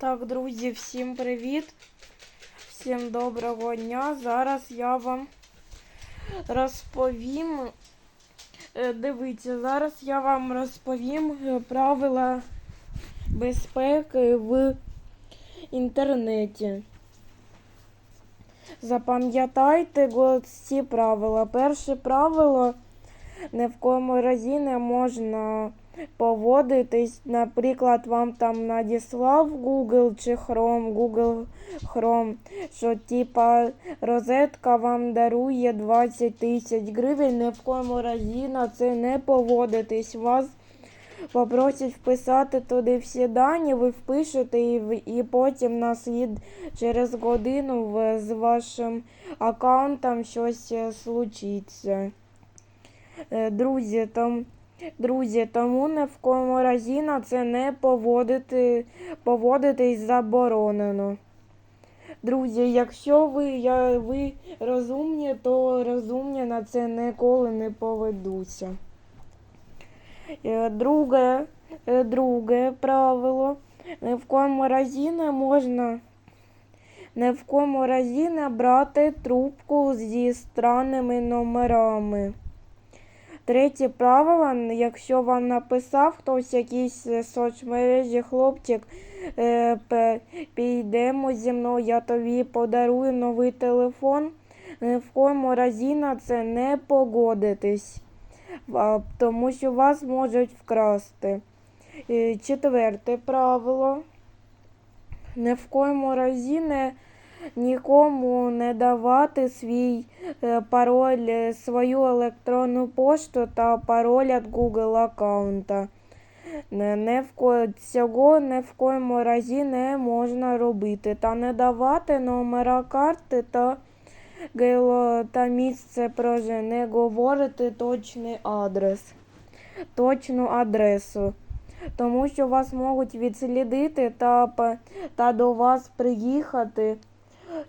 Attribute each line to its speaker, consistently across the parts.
Speaker 1: Так, друзі, всім привіт! Всім доброго дня. Зараз я вам розповім. е, Дивіться, зараз я вам розповім е, правила безпеки в інтернеті. Запам'ятайте ці правила. Перше правило ні в коєму разі не можна поводитись. Наприклад, вам там надіслав Google чи Chrome, Google Chrome, що типа розетка вам дарує 20 тисяч гривень. Ні в коєму разі на це не поводитись. Вас попросять вписати туди всі дані, ви впишете і, і потім на слід через годину в- з вашим аккаунтом щось е, случиться. Е, Друзі, там, друзі, тому ні в коєму разі на це не поводити, поводитись заборонено. Друзі, якщо ви, я, ви розумні, то розумні на це ніколи не поведуться. Е, Друге, е, друге правило. Ні в коєму разі не можна ні в коєму разі не брати трубку зі странними номерами. Третє правило, якщо вам написав хтось якийсь е, соцмережі хлопчик, е, підемо зі мною, я тобі подарую новий телефон. Ні в коєму разі на це не погодитесь, тому що вас можуть вкрасти. Е, Четверте правило. Ні в коєму разі не нікому не давати свій е, пароль, е, свою електронну пошту та пароль від Google аккаунта. Не, в. Цього не в коєму разі не можна робити. Та не давати номера карти та, та місце проживання, не говорити точний адрес, точну адресу. Тому що вас можуть відслідити та, та до вас приїхати.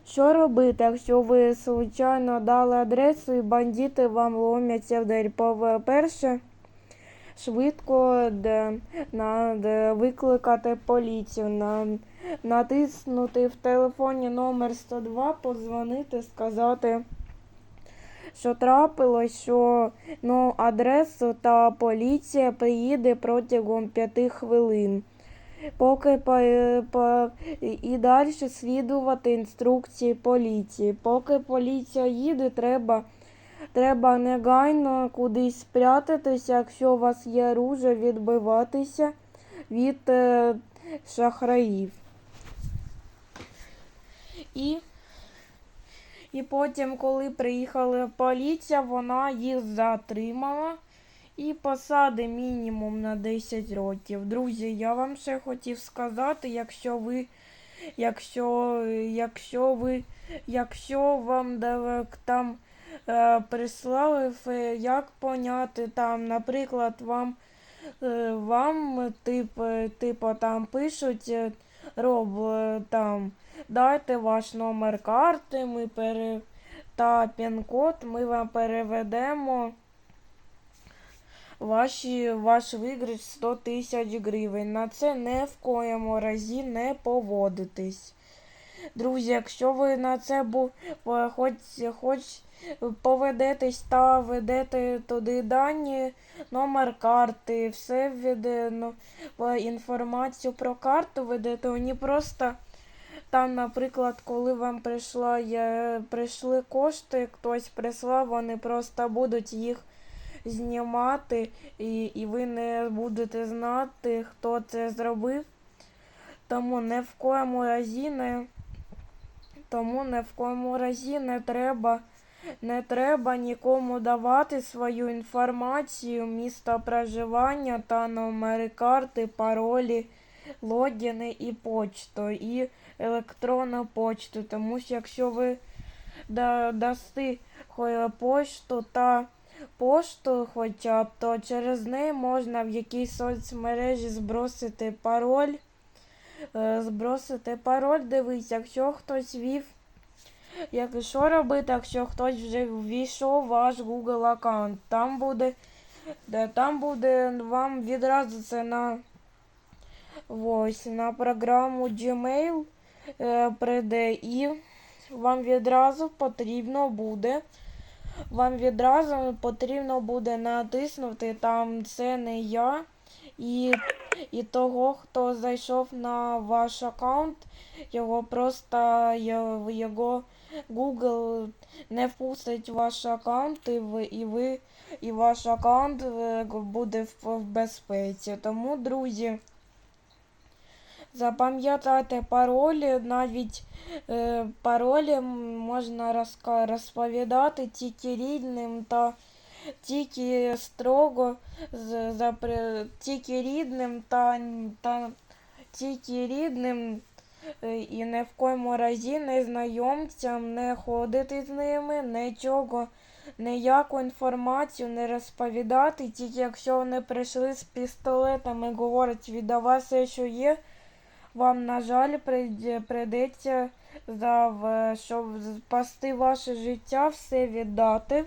Speaker 1: Що робити, якщо ви случайно дали адресу і бандити вам ломяться в двері? По-перше, швидко де, на, викликати поліцію, натиснути в телефоні номер 102, подзвонити, сказати, що трапилось, що ну, адресу та поліція приїде протягом 5 хвилин. Поки по, по, і далі слідувати інструкції поліції. Поки поліція їде, треба, треба негайно кудись спрятатися, якщо у вас є оружие, відбиватися від е, шахраїв. І, і потім, коли приїхала поліція, вона їх затримала і посади мінімум на 10 років. Друзі, я вам ще хотів сказати, якщо ви, якщо, якщо ви, якщо вам там е, прислали, як поняти там, наприклад, вам, е, вам тип, е, типу, там пишуть е, роб е, там, дайте ваш номер карти, ми пере та пін-код, ми вам переведемо ваші, ваш виграш 100 тисяч гривень. На це не в коєму разі не поводитесь. Друзі, якщо ви на це хоч, хоч поведетесь та ведете туди дані, номер карти, все введено, е, інформацію про карту ведете, вони просто там, наприклад, коли вам прийшла, прийшли кошти, хтось прислав, вони просто будуть їх знімати, і, і ви не будете знати, хто це зробив. Тому не в коєму разі не, тому не в коєму разі не треба, не треба нікому давати свою інформацію, місто проживання та номери карти, паролі, логіни і почту, і електронну почту. Тому що якщо ви да, дасте хо- пошту та пошту хоча б, то через неї можна в якійсь соцмережі збросити пароль. Е, Збросити пароль, дивись, якщо хтось вів. Як що робити, якщо хтось вже ввійшов ваш Google аккаунт? Там буде, де, там буде вам відразу це на ось на програму Gmail е, прийде і вам відразу потрібно буде. Вам відразу потрібно буде натиснути там це не я. І, і того, хто зайшов на ваш аккаунт, його просто його Google не впустить ваш аккаунт, і ви, і ви і ваш аккаунт е, буде в, в безпеці. Тому, друзі, запам'ятайте паролі, навіть е, паролі можна розповідати тільки рідним та тільки строго з, запре- тільки рідним та, та тільки рідним е, і ні в коєму разі незнайомцям не ходити з ними, нічого, ніяку інформацію не розповідати, тільки якщо вони прийшли з пістолетами, говорять, віддавай все, що є, вам, на жаль, прийде- прийдеться, щоб спасти ваше життя, все віддати.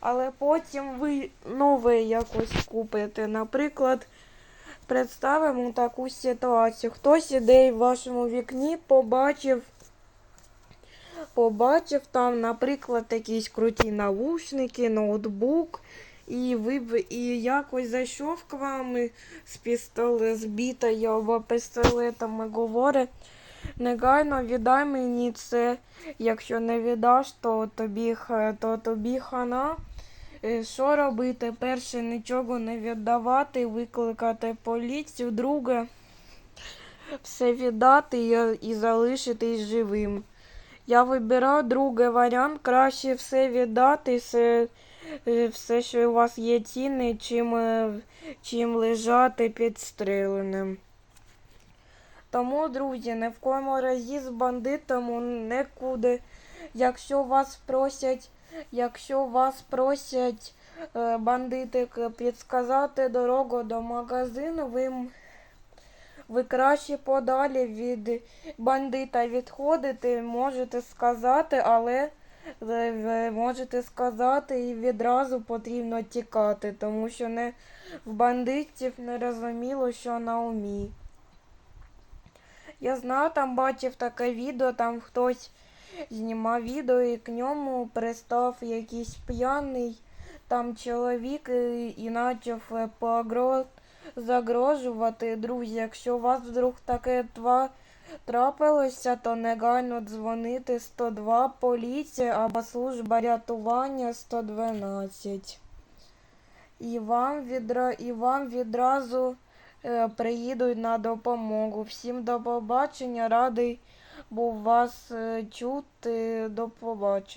Speaker 1: Але потім ви нове якось купите. Наприклад, представимо таку ситуацію. Хтось іде в вашому вікні, побачив, побачив там, наприклад, якісь круті навушники, ноутбук. І ви б- і якось зайшов к вам з пістоле, з бітою або пістолетом і говорить, негайно віддай мені це. Якщо не віддаш, то тобі, то тобі хана. Е, Що робити? Перше, нічого не віддавати, викликати поліцію. Друге, все віддати і, і залишитись живим. Я вибирав другий варіант, краще все віддати, все, все що у вас є цінне, чим, е, чим лежати підстреленим. Тому, друзі, ні в коєму разі з бандитами нікуди. Якщо вас просять, якщо вас просять е, бандити к- підсказати дорогу до магазину, ви, ви краще подалі від бандита відходите, можете сказати, але ви можете сказати і відразу потрібно тікати, тому що не в бандитів не розуміло, що на умі. Я знаю, там бачив таке відео, там хтось знімав відео і к ньому пристав якийсь п'яний там чоловік і, і почав е, загрожувати. Друзі, якщо у вас вдруг таке тва... трапилося, то негайно дзвонити 102 поліція або служба рятування 112. І вам, відра... і вам відразу е, приїдуть на допомогу. Всім до побачення, радий був вас е, чути. До побачення.